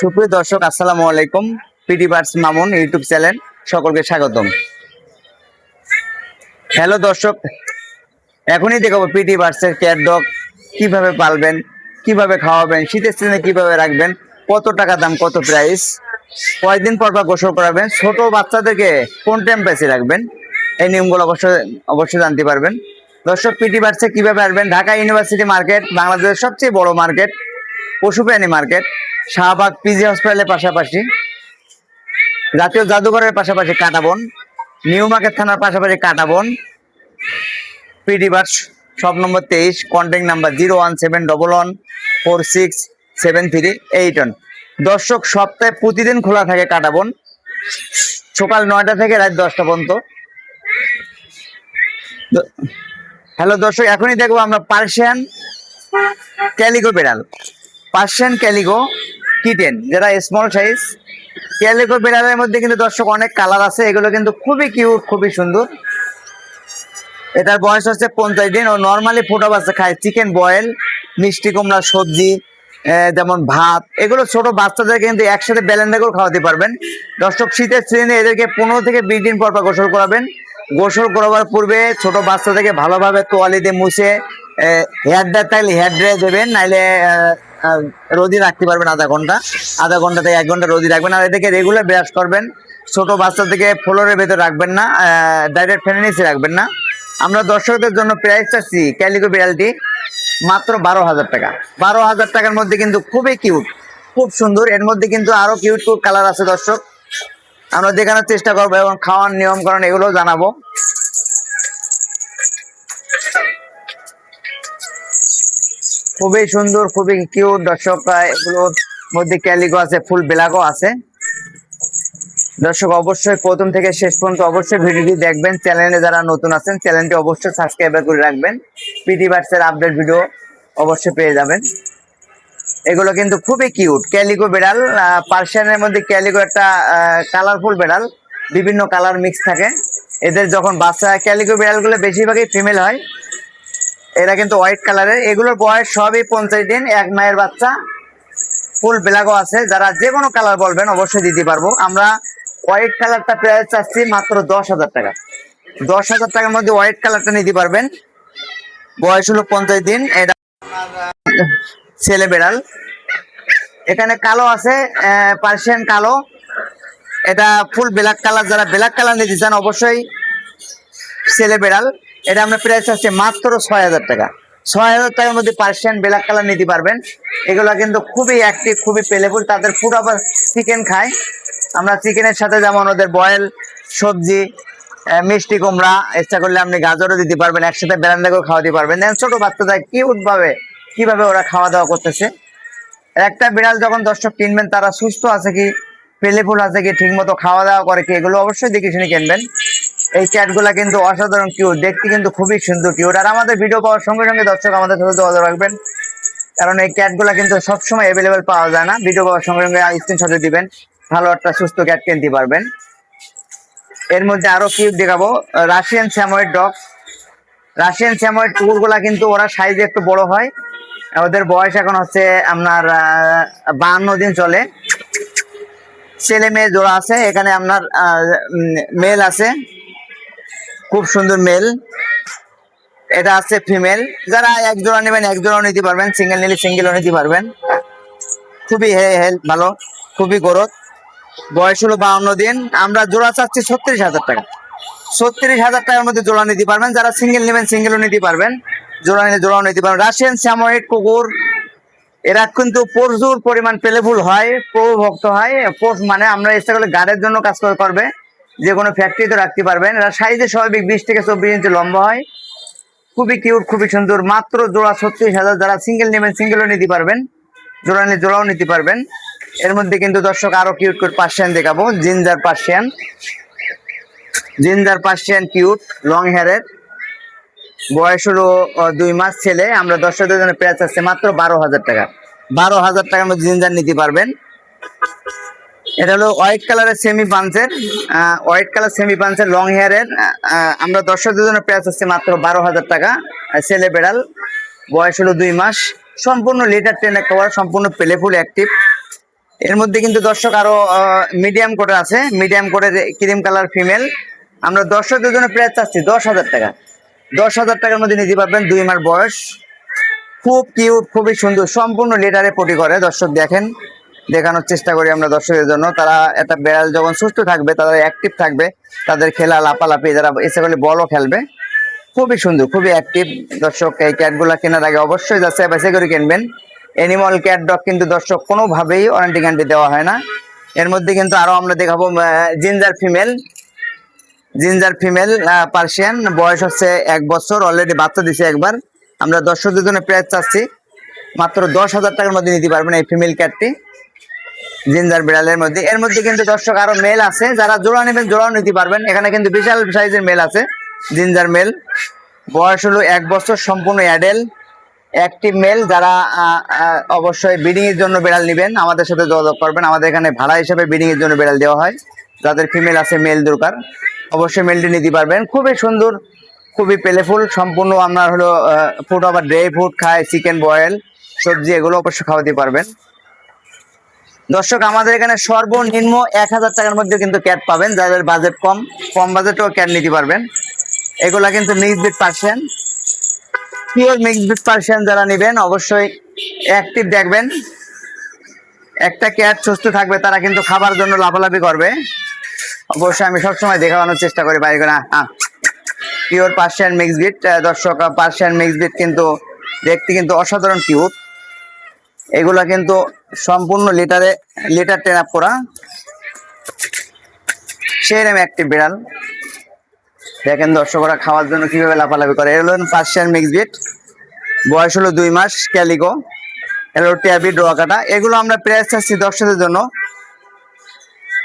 সুপ্রিয় দর্শক, আসসালামু আলাইকুম। পিটি বার্স মামুন ইউটিউব চ্যানেল সকলকে স্বাগতম। হ্যালো দর্শক, এখনই দেখাবো পিটি বার্সের ক্যাট ডগ কীভাবে পালবেন, কীভাবে খাওয়াবেন, শীতের সিজনে কীভাবে রাখবেন, কত টাকা দাম, কত প্রাইস কয়েকদিন পর পর গোসল করাবেন, ছোট বাচ্চাদেরকে কোন টেম্পারেচারে রাখবেন, এই নিয়মগুলো অবশ্যই অবশ্যই জানতে পারবেন। দর্শক পিটি বার্সে কীভাবে আসবেন? ঢাকা ইউনিভার্সিটি মার্কেট বাংলাদেশের সবচেয়ে বড় মার্কেট পশু প্রাণী মার্কেট শাহবাগ পিজি হসপিটালের পাশাপাশি, জাতীয় জাদুঘরের পাশাপাশি কাটাবন নিউ মার্কেট থানার পাশাপাশি কাটাবন পিডি বাস, সব নম্বর তেইশ, contact number zero one seven double one four six seven three eight one. দর্শক, সপ্তাহে প্রতিদিন খোলা থাকে কাটাবন সকাল নয়টা থেকে রাত দশটা পর্যন্ত। হ্যালো দর্শক, এখনই দেখব আমরা পার্সিয়ান ক্যালিগো বেড়াল। পার্সিয়ান ক্যালিগো কিটেন যেটা স্মল সাইজ ক্যালিগো বেড়ালের মধ্যে কিন্তু দর্শক অনেক কালার আছে, এগুলো কিন্তু খুবই কিউট খুবই সুন্দর। এটার বয়স হচ্ছে পঞ্চাশ দিন ও নর্মালি ফোটা বাচ্চা খায় চিকেন বয়েল মিষ্টি কুমড়া, সবজি যেমন ভাত, এগুলো ছোট বাচ্চাদের কিন্তু একসাথে ব্যালেন্ডা করে খাওয়াতে পারবেন। দর্শক, শীতের সিজনে এদেরকে পনেরো থেকে বিশ দিন পর পর গোসল করাবেন। গোসল করাবার পূর্বে ছোট বাচ্চাদেরকে ভালোভাবে তোয়ালি দিয়ে মুছে হেয়ার ড্রাই থাকলে হেয়ার ড্রাই দেবেন, নাইলে রোদি রাখতে পারবেন আধা ঘণ্টা। আধা ঘণ্টা থেকে এক ঘণ্টা রোদি রাখবেন। আর এদেরকে রেগুলার ব্রাশ করবেন। ছোট বাচ্চা থেকে ফ্লোরের ভেতর রাখবেন না ডাইরেক্ট ফ্যানের নিচে রাখবেন না। আমরা দর্শকদের জন্য প্রাইস চাচ্ছি ক্যালিকো বিড়ালটি মাত্র বারো হাজার টাকা। বারো হাজার টাকার মধ্যে কিন্তু খুবই কিউট খুব সুন্দর। এর মধ্যে কিন্তু আরও কিউট কিউট কালার আছে দর্শক। আমরা দেখানোর চেষ্টা করব এবং খাওয়ার নিয়মকরণ এগুলো জানাব। খুবই সুন্দর, খুবই কিউট দর্শক এগুলোর মধ্যে ক্যালিগো আছে, ফুল ব্ল্যাকও আছে। দর্শক, অবশ্যই প্রথম থেকে শেষ পর্যন্ত অবশ্যই ভিডিওটি দেখবেন। চ্যানেলে যারা নতুন আছেন, চ্যানেলটি অবশ্যই সাবস্ক্রাইব করে রাখবেন। পিটি বার্সের আপডেট ভিডিও অবশ্যই পেয়ে যাবেন। এগুলো কিন্তু খুবই কিউট ক্যালিগো বেড়াল পার্সিয়ানের মধ্যে ক্যালিগো একটা কালারফুল বেড়াল। বিভিন্ন কালার মিক্স থাকে। এদের যখন বাচ্চা, ক্যালিগো বেড়ালগুলো বেশিরভাগই ফিমেল হয়। এরা কিন্তু হোয়াইট কালারের এগুলোর বয়স সবই পঞ্চাশ দিন, এক মায়ের বাচ্চা। ফুল ব্ল্যাকও আছে। যারা যে কোনো কালার বলবেন, অবশ্যই দিতে পারব। আমরা হোয়াইট কালারটা প্রায় চাচ্ছি মাত্র দশ হাজার টাকা। দশ হাজার টাকার মধ্যে হোয়াইট কালারটা নিতে পারবেন। বয়স হলো পঞ্চাশ দিন। এটা ছেলে বেড়াল। এখানে কালো আছে পার্সিয়ান কালো। এটা ফুল ব্ল্যাক কালার যারা ব্ল্যাক কালার নিতে চান, অবশ্যই ছেলে বেড়াল। এটা আমরা প্রাইস আছে মাত্র ছয় হাজার টাকা। ছয় হাজার টাকার মধ্যে পার্সিয়ান ব্ল্যাক কালার নিতে পারবেন। এগুলো কিন্তু খুবই অ্যাক্টিভ খুবই পেলেফুল তাদের ফুড আবার চিকেন খায়। আমরা চিকেনের সাথে যেমন ওদের বয়েল সবজি মিষ্টি কুমড়া, ইচ্ছা করলে আপনি গাজরও দিতে পারবেন। একসাথে বেরান্দা করে খাওয়াতে পারবেন। দেখেন ছোট বাচ্চাদের কিউট ভাবে কীভাবে ওরা খাওয়া দাওয়া করতেছে। একটা বিড়াল যখন দর্শক কিনবেন, তারা সুস্থ আছে কি পেলেফুল আছে কি ঠিক মতো খাওয়া দাওয়া করে কি, এগুলো অবশ্যই দেখে শুনে কিনবেন। এই ক্যাটগুলা কিন্তু অসাধারণ কিউট দেখতে কিন্তু খুবই সুন্দর কিউট আর আমাদের ভিডিও পাওয়ার সঙ্গে সঙ্গে দর্শক আমাদের সাথে যোগাযোগ রাখবেন। কারণ এই ক্যাটগুলা কিন্তু সবসময় অ্যাভেলেবেল পাওয়া যায় না। ভিডিও পাওয়ার সঙ্গে সঙ্গে স্ক্রিনশটে দিবেন। ভালো একটা সুস্থ ক্যাট কিনতে পারবেন। এর মধ্যে আরও কিউট দেখাবো। Russian Samoyed dog Russian Samoyed কুকুরগুলা কিন্তু ওরা সাইজে একটু বড় হয়। ওদের বয়স এখন হচ্ছে আপনার বাহান্ন দিন চলে। ছেলে মেয়ে জোড়া আছে, এখানে আপনার মেল আছে। খুব সুন্দর মেল এটা আছে ফিমেল যারা এক জোড়া নেবেন, এক জোড়াও নিতে পারবেন। সিঙ্গেল নিলে সিঙ্গেলও নিতে পারবেন। খুবই হেল্প ভালো। খুবই গ্রোথ বয়স হলো বাউন্ন দিন। আমরা জোড়া চাচ্ছি ছত্রিশ হাজার টাকা। ছত্রিশ হাজার টাকার মধ্যে জোড়া নিতে পারবেন। যারা সিঙ্গেল নেবেন সিঙ্গেলও নিতে পারবেন। জোড়া নিলে জোড়াও নিতে পারবেন। রাশিয়ান স্যামোয়েড কুকুর। এরা কিন্তু প্রচুর পরিমাণ পেলেফুল হয় প্রভুভক্ত হয়। মানে আমরা ইচ্ছা করলে গাড়ির জন্য কাজ করে, করবে। যে কোনো ফ্যাক্টরিতে রাখতে পারবেন। এরা সাইজে স্বাভাবিক বিশ থেকে চব্বিশ ইঞ্চি লম্বা হয়। খুবই কিউট খুবই সুন্দর। মাত্র জোড়া ছত্রিশ হাজার যারা সিঙ্গেল নেবেন সিঙ্গেলও নিতে পারবেন। জোড়া নিলে জোড়াও নিতে পারবেন। এর মধ্যে কিন্তু দর্শক আরও কিউট কিউট পার্সিয়ান দেখাবো। Ginger Persian ginger Persian cute long হেয়ারের বয়স হলো দুই মাস ছেলে। আমরা দর্শকদের জন্য প্রাইস আছে মাত্র বারো হাজার টাকা। বারো হাজার টাকার মধ্যে জিঞ্জার নিতে পারবেন। এটা হলো হোয়াইট কালারের সেমি পাঞ্চের হোয়াইট কালার সেমি পাঞ্চের লং হেয়ারের আমরা দর্শকদের জন্য প্রাইস আছে মাত্র বারো হাজার টাকা। ছেলে বেড়াল, বয়স হলো দুই মাস। সম্পূর্ণ লিটার টেন একটা সম্পূর্ণ প্লেফুল অ্যাক্টিভ এর মধ্যে কিন্তু দর্শক আরও মিডিয়াম কোটের আছে। মিডিয়াম কোটের ক্রিম কালার ফিমেল আমরা দর্শকদের জন্য প্রায় চাচ্ছি দশ হাজার টাকা। দশ হাজার টাকার মধ্যে নিতে পারবেন দুই মাস বয়স। খুব কিউট খুবই সুন্দর, সম্পূর্ণ লেটারে পটি করে, দর্শক দেখেন। দেখানোর চেষ্টা করি আমরা দর্শকের জন্য। তারা একটা বেড়াল যখন সুস্থ থাকবে, তারা অ্যাক্টিভ থাকবে, তাদের খেলা লাপালাপি যারা এসে করলে বলও খেলবে। খুবই সুন্দর, খুবই অ্যাক্টিভ দর্শক, এই ক্যাটগুলো কেনার আগে অবশ্যই যাচ্ছে বেছে করে কিনবেন। অ্যানিমাল ক্যাট ডগ কিন্তু দর্শক কোনোভাবেই ওয়ারেন্টি গ্যারান্টি দেওয়া হয় না। এর মধ্যে কিন্তু আরও আমরা দেখাবো ginger female ginger female Persian বয়স হচ্ছে এক বছর অলরেডি বাচ্চা দিছে একবার। আমরা দর্শকদের জন্য প্রায় চাচ্ছি। মাত্র দশ হাজার টাকার মধ্যে নিতে পারবেন এই ফিমেল ক্যাটটি জিঞ্জার বিড়ালের মধ্যে। এর মধ্যে কিন্তু দর্শক আরও মেল আছে। যারা জোড়া নেবেন, জোড়াও নিতে পারবেন। এখানে কিন্তু বিশাল সাইজের মেল আছে, জিঞ্জার মেল। বয়স হলো এক বছর, সম্পূর্ণ অ্যাডেল একটি মেল যারা অবশ্যই ব্রিডিং এর জন্য বিড়াল নেবেন, আমাদের সাথে যোগাযোগ করবেন। আমাদের এখানে ভাড়া হিসেবে ব্রিডিং এর জন্য বিড়াল দেওয়া হয়। যাদের ফিমেল আছে, মেল দরকার। অবশ্যই মেলটি নিতে পারবেন। খুবই সুন্দর, খুবই পেলেফুল সম্পূর্ণ আপনার হলো ফুড আবার ড্রাই ফুড খায় চিকেন বয়েল সবজি এগুলো অবশ্যই খাওয়াতে পারবেন। দর্শক, আমাদের এখানে সর্বনিম্ন এক হাজার টাকার মধ্যে কিন্তু ক্যাট পাবেন। যাদের বাজেট কম কম বাজেটেও ক্যাট নিতে পারবেন। এগুলা কিন্তু mix breed Persian pure mix breed Persian যারা নেবেন, অবশ্যই অ্যাক্টিভ দেখবেন। একটা ক্যাট সুস্থ থাকবে, তারা কিন্তু খাবার জন্য লাফালাফি করবে। অবশ্যই আমি সবসময় দেখানোর চেষ্টা করি বাইরে না পিওর পার্সিয়ান মিক্স বিট দর্শক পার্সিয়ান মিক্স বিট কিন্তু দেখতে কিন্তু অসাধারণ কিউট এগুলো কিন্তু সম্পূর্ণ লিটারে লিটার টেন আপ করা। সেই নামে একটি বিড়াল। দেখেন দর্শকরা খাওয়ার জন্য কীভাবে লাফালাফি করে। এর এগুলো পার্সিয়ান মিক্স বিট বয়স হলো দুই মাস, ক্যালিগো। এগুলো ট্যাবি ডোয়াকাটা এগুলো আমরা প্রাইস চাচ্ছি দর্শকদের জন্য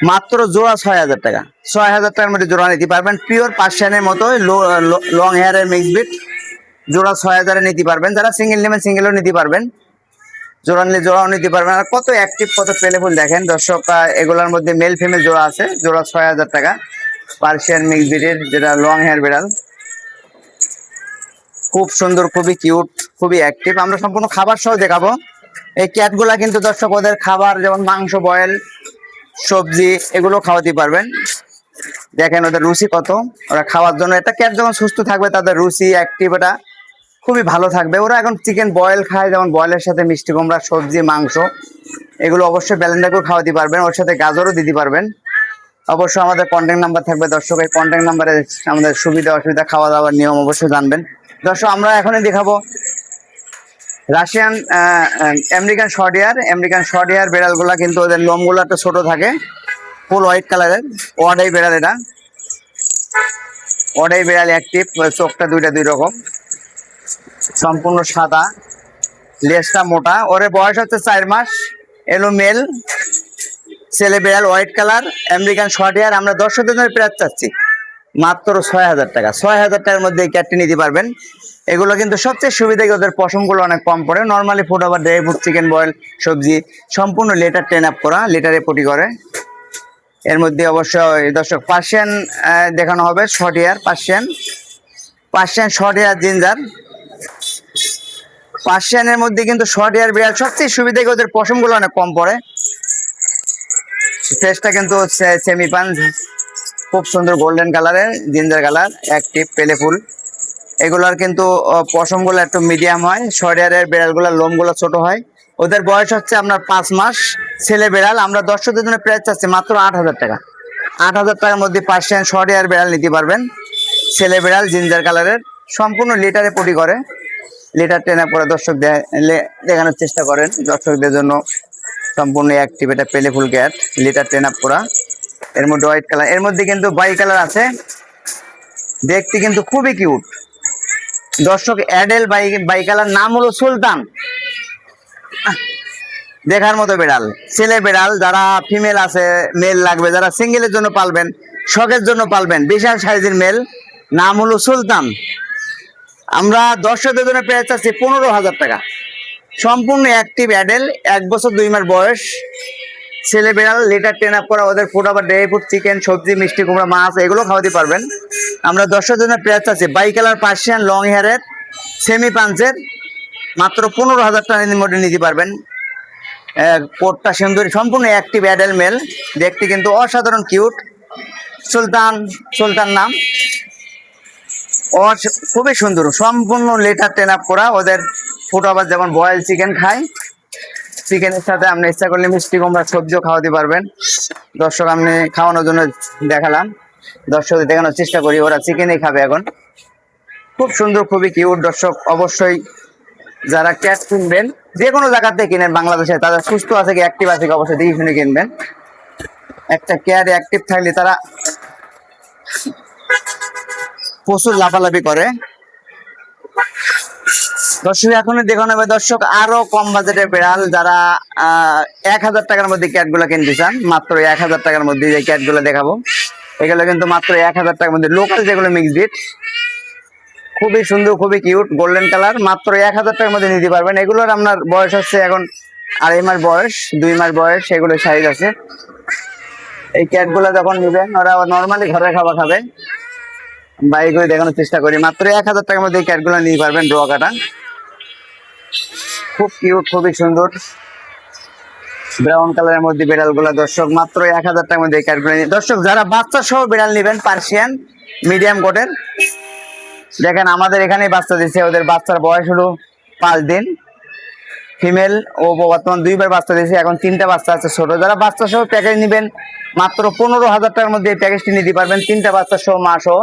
মাত্র জোড়া ছয় হাজার টাকা। ছয় হাজার টাকার মধ্যে জোড়া নিতে পারবেন। পিওর পার্সিয়ানের মতো লং হেয়ারের মিক্স বিট জোড়া ছয় হাজারে নিতে পারবেন। যারা সিঙ্গেল নেবেন সিঙ্গেলও নিতে পারবেন। জোড়া জোড়াও নিতে পারবেন। আর কত অ্যাক্টিভ কত পেলেফুল দেখেন দর্শক এগুলোর মধ্যে মেল ফিমেল জোড়া আছে, জোড়া ছয় হাজার টাকা। পার্সিয়ান মিক্স বিটের যেটা লং হেয়ার বিড়াল। খুব সুন্দর, খুবই কিউট খুবই অ্যাক্টিভ আমরা সম্পূর্ণ খাবার সহ দেখাবো। এই ক্যাটগুলা কিন্তু দর্শক, ওদের খাবার যেমন মাংস বয়েল সবজি, এগুলো খাওয়াতে পারবেন। দেখেন ওদের রুচি কত। ওরা খাওয়ার জন্য এটা ক্যাট যখন সুস্থ থাকবে, তাদের রুচি অ্যাক্টিভ এটা খুবই ভালো থাকবে। ওরা এখন চিকেন বয়েল খায়, যেমন বয়েলের সাথে মিষ্টি কুমড়া, সবজি, মাংস। এগুলো অবশ্যই ব্যালেন্ডা করে খাওয়াতে পারবেন, ওর সাথে গাজরও দিতে পারবেন। অবশ্যই আমাদের কন্ট্যাক্ট নাম্বার থাকবে দর্শক, এই কন্ট্যাক্ট নাম্বারে আমাদের সুবিধা অসুবিধা খাওয়া দাওয়ার নিয়ম অবশ্যই জানবেন। দর্শক, আমরা এখনই দেখাবো Russian American short hair American short hair বেড়ালগুলা কিন্তু ওদের লোমগুলো একটু ছোটো থাকে। ফুল হোয়াইট কালারের ওয়াডাই বেড়াল এটা। ওয়াডাই বেড়াল অ্যাক্টিভ চোখটা দুইটা দুই রকম। সম্পূর্ণ সাদা। লেজটা মোটা। ওরে বয়স হচ্ছে চার মাস। এলো মেল। ছেলে বেড়াল white colour, American short hair. আমরা দর্শকদের জন্য প্রায় চাচ্ছি মাত্র ছয় হাজার টাকা। ছয় হাজার টাকার মধ্যে এই ক্যাটটি নিতে পারবেন। এগুলো কিন্তু সবচেয়ে সুবিধা ওদের পশমগুলো অনেক কম পড়ে। নর্মালি ফুড আবার ড্রাই ফুড চিকেন বয়েল সবজি, সম্পূর্ণ লেটার টেন আপ করা লেটারে পটি করে। এর মধ্যে অবশ্যই দর্শক পার্সিয়ান দেখানো হবে short hair Persian Persian short hair ginger পার্সিয়ানের মধ্যে কিন্তু শর্ট হেয়ার বিড়াল সবচেয়ে সুবিধা ওদের পশমগুলো অনেক কম পড়ে। ফেসটা কিন্তু সেমি পান খুব সুন্দর গোল্ডেন কালারের জিঞ্জার কালার অ্যাক্টিভ পেলে ফুল এগুলার কিন্তু পশমগুলো একটু মিডিয়াম হয় শরিয়ারের বেড়ালগুলোর লোমগুলো ছোট হয়। ওদের বয়স হচ্ছে আপনার পাঁচ মাস, ছেলে বেড়াল। আমরা দর্শকদের জন্য প্রাইস চাচ্ছি মাত্র আট হাজার টাকা। আট হাজার টাকার মধ্যে পার্সিয়ান শরিয়ার বিড়াল নিতে পারবেন। ছেলে বেড়াল জিঞ্জার কালারের সম্পূর্ণ লিটারে পটি করে। লিটার টেনে পরে দর্শক দেখানোর চেষ্টা করেন। দর্শকদের জন্য সম্পূর্ণ অ্যাক্টিভ এটা পেলেফুল গ্যাট লিটার টেন আপ করা এর মধ্যে হোয়াইট কালারের মধ্যে কিন্তু বাই কালার আছে। দেখতে কিন্তু খুবই কিউট দর্শক অ্যাডেল বাই বাই কালার নাম হলো সুলতান। দেখার মতো বেড়াল, ছেলে বেড়াল, যারা ফিমেল আছে মেল লাগবে। যারা সিঙ্গেলের জন্য পালবেন, শখের জন্য পালবেন, বিশাল সাইজের মেল নাম হলো সুলতান। আমরা দর্শকদের জন্য পেয়ে চাচ্ছি পনেরো হাজার টাকা। সম্পূর্ণ অ্যাক্টিভ অ্যাডেল এক বছর দুই মাস বয়স, ছেলে বেড়াল লিটার টেন আপ করা, ওদের ফুড আবার ড্রাই ফুড চিকেন সবজি, মিষ্টি, কুমড়া, মাছ, এগুলো খাওয়াতে পারবেন। আমরা দর্শকের জন্য প্রেয়ার আছে বাই কালার পার্সিয়ান লং হেয়ারের সেমি পাঞ্চের মাত্র পনেরো হাজার টাকার মধ্যে নিতে পারবেন। কোটটা সুন্দরী, সম্পূর্ণ অ্যাক্টিভ অ্যাডেল মেল দেখতে কিন্তু অসাধারণ কিউট সুলতান সুলতান নাম। খুবই সুন্দর, সম্পূর্ণ লেটার টেন আপ করা, ওদের ফুট আবার যেমন বয়েল চিকেন খায়, চিকেনের সাথে আপনি ইচ্ছা করলে মিষ্টি কুমড়া, সবজিও খাওয়াতে পারবেন। দর্শক, আপনি খাওয়ানোর জন্য দেখালাম। দর্শক, দেখানোর চেষ্টা করি, ওরা চিকেনই খাবে এখন। খুব সুন্দর, খুবই কিউট। দর্শক, অবশ্যই যারা ক্যাট কিনবেন, যে কোনো জায়গাতে কিনেন বাংলাদেশে, তারা সুস্থ আছে কি অ্যাক্টিভ আছে কি অবশ্যই দেখে শুনে কিনবেন। একটা ক্যাট অ্যাক্টিভ থাকলে তারা প্রচুর লাফালাফি করে। দর্শক এখন দেখানো হবে দর্শক, আরও কম বাজেটের বিড়াল যারা এক হাজার টাকার মধ্যে ক্যাটগুলো কিনতে চান, মাত্র এক হাজার টাকার মধ্যে যে ক্যাটগুলো দেখাবো, এগুলো কিন্তু মাত্র এক হাজার টাকার মধ্যে লোকাল যেগুলো মিক্স বিট খুবই সুন্দর, খুবই কিউট গোল্ডেন কালার মাত্র এক হাজার টাকার মধ্যে নিতে পারবেন। এগুলোর আপনার বয়স হচ্ছে এখন আড়াই মাস বয়স, দুই মাস বয়স সেগুলো সাইজ আছে। এই ক্যাটগুলো যখন নিবেন, ওরা নর্মালি ঘরের খাবার খাবে। বাইক করে দেখানোর চেষ্টা করি। মাত্র এক হাজার টাকার মধ্যে এই ক্যাটগুলো নিতে পারবেন ডোয়া কাটা। খুব কিউট খুবই সুন্দর। ব্রাউন কালারের মধ্যে বিড়ালগুলা দর্শক, মাত্র এক হাজার টাকার মধ্যে এই ক্যাটগুলো দর্শক, যারা বাচ্চা সহ বিড়াল নিবেন পার্সিয়ান মিডিয়াম কোটের দেখেন আমাদের এখানে বাচ্চা দিচ্ছে ওদের বাচ্চার বয়স হলো পাঁচ দিন। ফিমেল ও বর্তমান দুইবার বাচ্চা দিয়েছে এখন তিনটা বাচ্চা আছে ছোট। যারা বাচ্চা সহ প্যাকেজ নিবেন, মাত্র পনেরো হাজার টাকার মধ্যে প্যাকেজটি নিতে পারবেন। তিনটা বাচ্চা সহ মা সহ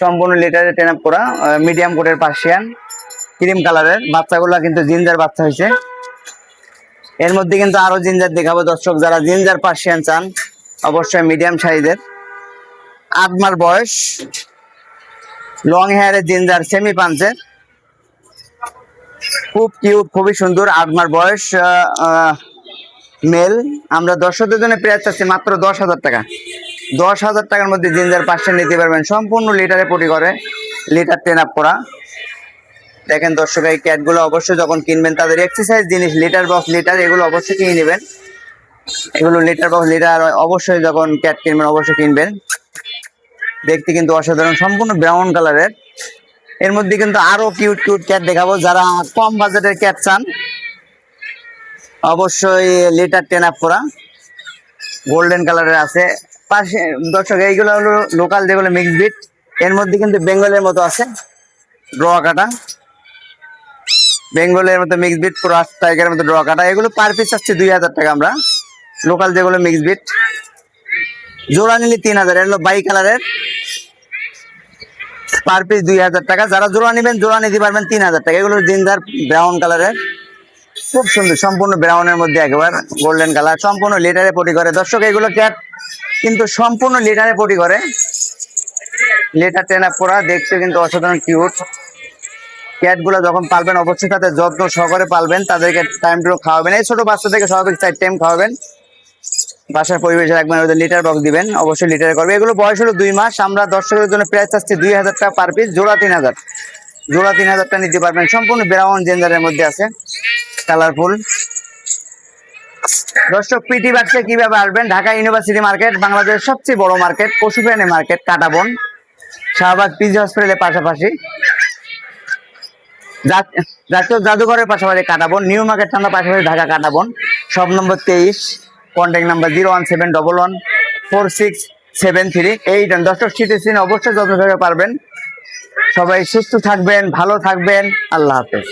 সম্পূর্ণ লিটারে টেন আপ করা মিডিয়াম কোটের পার্সিয়ান ক্রিম কালারের বাচ্চাগুলো কিন্তু জিঞ্জার বাচ্চা হয়েছে। এর মধ্যে কিন্তু আরও জিঞ্জার দেখাবো। দর্শক, যারা জিঞ্জার পার্সিয়ান চান, অবশ্যই মিডিয়াম সাইজের। আট মাস বয়স লং হেয়ারের জিঞ্জার সেমি পাঞ্চের খুব কিউট খুবই সুন্দর, আট মাস বয়স মেল আমরা দর্শকদের জন্য প্রাইস চাচ্ছি মাত্র দশ হাজার টাকা। দশ হাজার টাকার মধ্যে জিঞ্জার পার্সেন্ট নিতে পারবেন। সম্পূর্ণ লিটারে পটি করে, লিটার টেন আপ করা। দেখেন দর্শক, এই ক্যাটগুলো অবশ্যই যখন কিনবেন, তাদের এক্সারসাইজ জিনিস, লিটার বক্স লিটার, এগুলো অবশ্যই কিনে নেবেন। এগুলো লিটার বক্স লিটার, অবশ্যই যখন ক্যাট কিনবেন, অবশ্যই কিনবেন। দেখতে কিন্তু অসাধারণ, সম্পূর্ণ ব্রাউন কালারের এর মধ্যে কিন্তু আরও কিউট কিউট ক্যাট দেখাবো, যারা কম বাজেটের ক্যাট চান। অবশ্যই লিটার টেন আপ করা। গোল্ডেন কালারের আছে। পাশে, দর্শক, এইগুলো হলো লোকাল যেগুলো মিক্স বিট এর মধ্যে কিন্তু বেঙ্গলের মতো আছে ড্র কাটা। বেঙ্গলের মতো মিক্স বিট ক্রস টাইগারের মতো ড্র কাটা। এগুলো পার পিস আসছে দুই হাজার টাকা আমরা। লোকাল যেগুলো মিক্স বিট জোড়া নিলে তিন হাজার, এগুলো বাই কালারের পার পিস দুই হাজার টাকা। যারা জোড়া নেবেন, জোড়া নিতে পারবেন তিন হাজার টাকা। এগুলো জিঞ্জার ব্রাউন কালারের খুব সুন্দর, সম্পূর্ণ ব্রাউনের মধ্যে একেবারে গোল্ডেন কালার সম্পূর্ণ লিটারে পটি করে। দর্শক, এগুলো ক্যাট কিন্তু সম্পূর্ণ লিটারে পটি করে। লেটার ট্রেন আপ করা দেখতে কিন্তু অসাধারণ কিউট ক্যাটগুলো যখন পালবেন, অবশ্যই তাদের যত্ন সহকারে পালবেন। তাদেরকে টাইম টু খাওয়াবেন। এই ছোট বাচ্চা থেকে স্বাভাবিক চার টাইম খাওয়াবেন। বাসার পরিবেশে রাখবেন, ওদের লিটার বক্স দিবেন। অবশ্যই লিটার করবে। এগুলো বয়স হলো দুই মাস। আমরা দর্শকের জন্য প্রাইস চাচ্ছি দুই হাজার টাকা পার পিস জোড়া তিন হাজার। জোড়া তিন হাজারটা নিতে পারবেন। সম্পূর্ণ ব্রাউন জেন্ডারের মধ্যে আছে। কালারফুল দর্শক পিটি বাক্সে কীভাবে আসবেন? ঢাকা ইউনিভার্সিটি মার্কেট বাংলাদেশের সবচেয়ে বড় মার্কেট পশু প্রাণী মার্কেট কাটাবন শাহবাগ পিজি হসপিটালের পাশাপাশি। জাতীয় জাদুঘরের পাশাপাশি কাটাবন নিউ মার্কেট থানার পাশাপাশি ঢাকা কাটাবন সব নম্বর তেইশ contact number zero one seven double one four six seven three eight দর্শক, শীতের সিনে অবশ্যই যত্ন পারবেন। সবাই সুস্থ থাকবেন, ভালো থাকবেন। আল্লাহ হাফেজ।